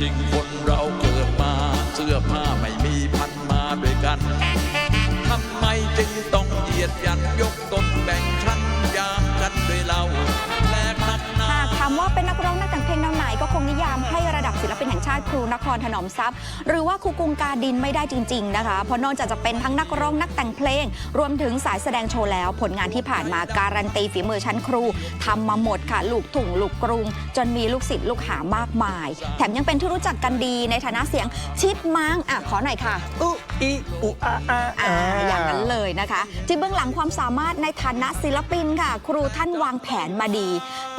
จริงคนเราเกิดมาเสื้อผ้า ครูนครถนอมทรัพย์ หรือว่าครูกรุงกาดินไม่ได้จริง ๆ นะคะ เพราะนอกจากจะเป็นทั้งนักร้องนักแต่งเพลง รวมถึงสายแสดงโชว์แล้ว ผลงานที่ผ่านมาการันตีฝีมือชั้นครูทำมาหมดค่ะลูกถุงลูกกรุง จนมีลูกศิษย์ลูกหามากมาย แถมยังเป็นที่รู้จักกันดีในฐานะเสียงชิดมังอะขอหน่อยค่ะอุอีอุอาอาอ่าอย่างนั้นเลยนะคะ ที่เบื้องหลังความสามารถในฐานะศิลปินค่ะ ครูท่านวางแผนมาดี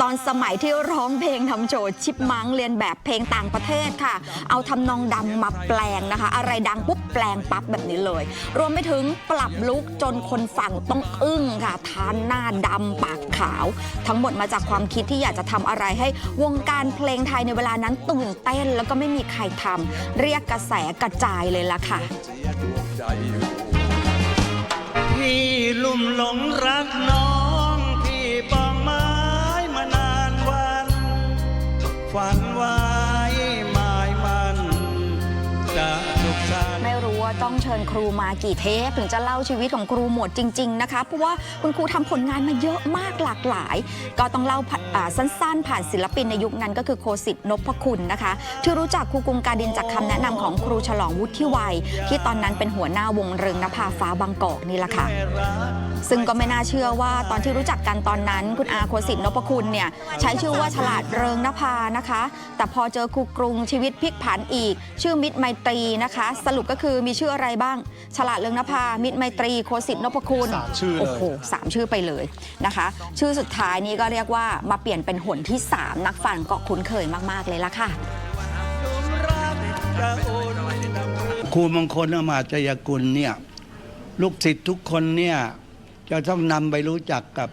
ตอนสมัยที่ร้องเพลงทำโจทย์ชิปมังเรียนแบบเพลงต่างประเทศค่ะ เอาทำนองดำมาแปลงนะคะ อะไรดังปุ๊บแปลงปั๊บแบบนี้เลย รวมไปถึงปรับลุกจนคนฟังต้องอึ้งค่ะทานหน้าดำปากขาว ทั้งหมดมาจากความคิดที่อยากจะทำอะไรให้วงการเพลงไทยในเวลานั้นตื่นเต้น แล้วก็ไม่มีใครทำเรียกกระแสกระจายเลยล่ะค่ะพี่ลุ่มหลงรักน้อง ฝันว่า ต้องเชิญครูมากี่เทปถึงจะเล่าชีวิตของครูหมดจริง ๆ นะคะเพราะว่าคุณครูทำผลงานมาเยอะมากหลากหลาย ก็ต้องเล่าสั้นๆ ผ่านศิลปินในยุคนั้นก็คือโคสิทธนพคุณนะคะที่รู้จักครูกรุงการดินจากคำแนะนำของครูฉลองวุฒิวัย ที่ตอนนั้นเป็นหัวหน้าวงเริงนภาฟ้าบางกอกนี่แหละค่ะ ซึ่งก็ไม่น่าเชื่อว่าตอนที่รู้จักกันตอนนั้น คุณอาโคสิทธนพคุณเนี่ยใช้ชื่อว่าฉลาดเริงนภานะคะ แต่พอเจอครูกรุงชีวิตพลิกผันอีก ชื่อมิตรไมตรีนะคะ สรุปก็คือมีชื่ออะไรบ้าง ฉลาดเริงนภา มิตรไมตรี โคสิทธิ์นพคุณสามชื่อเลย โอ้โหสามชื่อไปเลยนะคะ ชื่อสุดท้ายนี้ก็เรียกว่ามาเปลี่ยนเป็นหนที่ 3 นักฟังก็คุ้นเคยมากๆเลยละค่ะ ครูมงคลอมาตยกุลเนี่ยลูกศิษย์ทุกคนเนี่ยจะต้องนำไปรู้จักกับ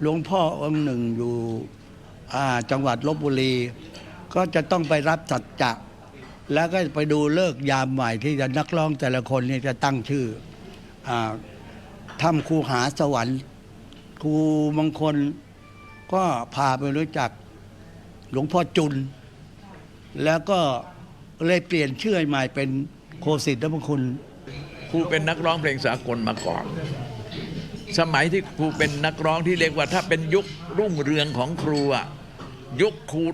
หลวงพ่อองค์หนึ่งอยู่อ่าจังหวัดลบบุรี ก็จะต้องไปรับสัจจะ แล้วก็ไปดูเลิกยามใหม่ที่จะนักร้องแต่ละคนเนี่ยจะตั้งชื่ออาถ้ำครูหาสวรรค์ครูมงคลก็พาไปรู้จักหลวงพ่อจุน แล้วก็เลยเปลี่ยนชื่อใหม่เป็นโคสิทธิ์นพคุณครูเป็นนักร้องเพลงสากลมาก่อน สมัยที่ครูเป็นนักร้องที่เรียกว่าถ้าเป็นยุครุ่งเรืองของครูอะยุคครู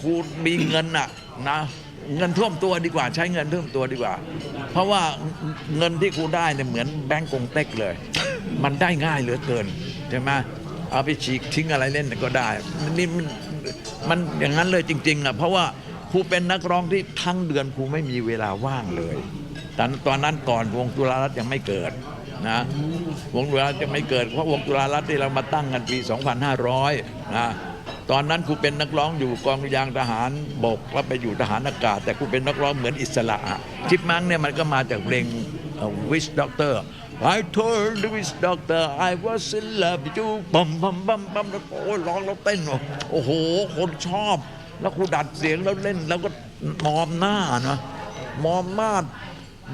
ครูมีเงินอะนะเงินท่วมตัวดีกว่าใช้เงินท่วมตัวดีกว่า เพราะว่าเงินที่ครูได้เนี่ยเหมือนแบงก์กงเต็กเลย มันได้ง่ายเหลือเกินใช่ไหมเอาไปฉีกทิ้งอะไรเล่นก็ได้นี่มันมันอย่างนั้นเลยจริงๆอะเพราะว่าครูเป็นนักร้องที่ทั้งเดือนครูไม่มีเวลาว่างเลยตอนตอนนั้นก่อนวงจุฬารัตน์ยังไม่เกิดนะวงจุฬารัตน์ยังไม่เกิดเพราะวงจุฬารัตน์ที่เรามาตั้งกันปี 2500นะ ตอนนั้นครูเป็นนักร้องอยู่กองยางทหารบกแล้วไปอยู่ทหารอากาศ แต่ครูเป็นนักร้องเหมือนอิสระชิปมังเนี่ยมันก็มาจากเพลง Wish Doctor I told Wish Doctor I was in love with you ปั๊มปั๊มปั๊มปั๊มแล้วโอ้ยร้องแล้วเต้นโอ้โห คนชอบ แล้วครูดัดเสียงแล้วเล่นแล้วก็มอมหน้านะมอมหน้า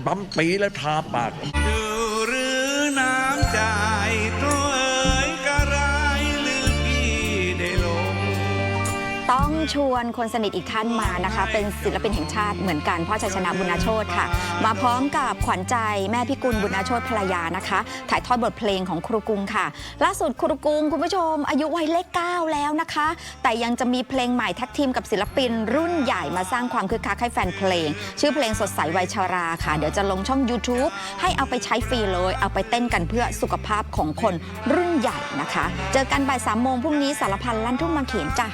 บัมปีแล้วทาปาก ชวนคนสนิทอีกท่านมานะคะ เป็นศิลปินแห่งชาติเหมือนกันพ่อชัยชนะบุญนาโชตค่ะ มาพร้อมกับขวัญใจแม่พิกุลบุญนาโชตภรรยานะคะ ถ่ายทอดบทเพลงของครูกรุงค่ะ ล่าสุดครูกรุงคุณผู้ชม อายุวัยเลข9แล้วนะคะ แต่ยังจะมีเพลงใหม่แท็กทีมกับศิลปิน รุ่นใหญ่มาสร้างความคึกคักให้แฟนเพลง ชื่อเพลงสดใสวัยชราค่ะ เดี๋ยวจะลงช่อง YouTube ให้เอาไปใช้ฟรีเลย เอาไปเต้นกันเพื่อสุขภาพของคนรุ่นใหญ่นะคะ เจอกันบ่ายสามโมงพรุ่งนี้สารพันลั่นทุ่งมาเขนจ้ะ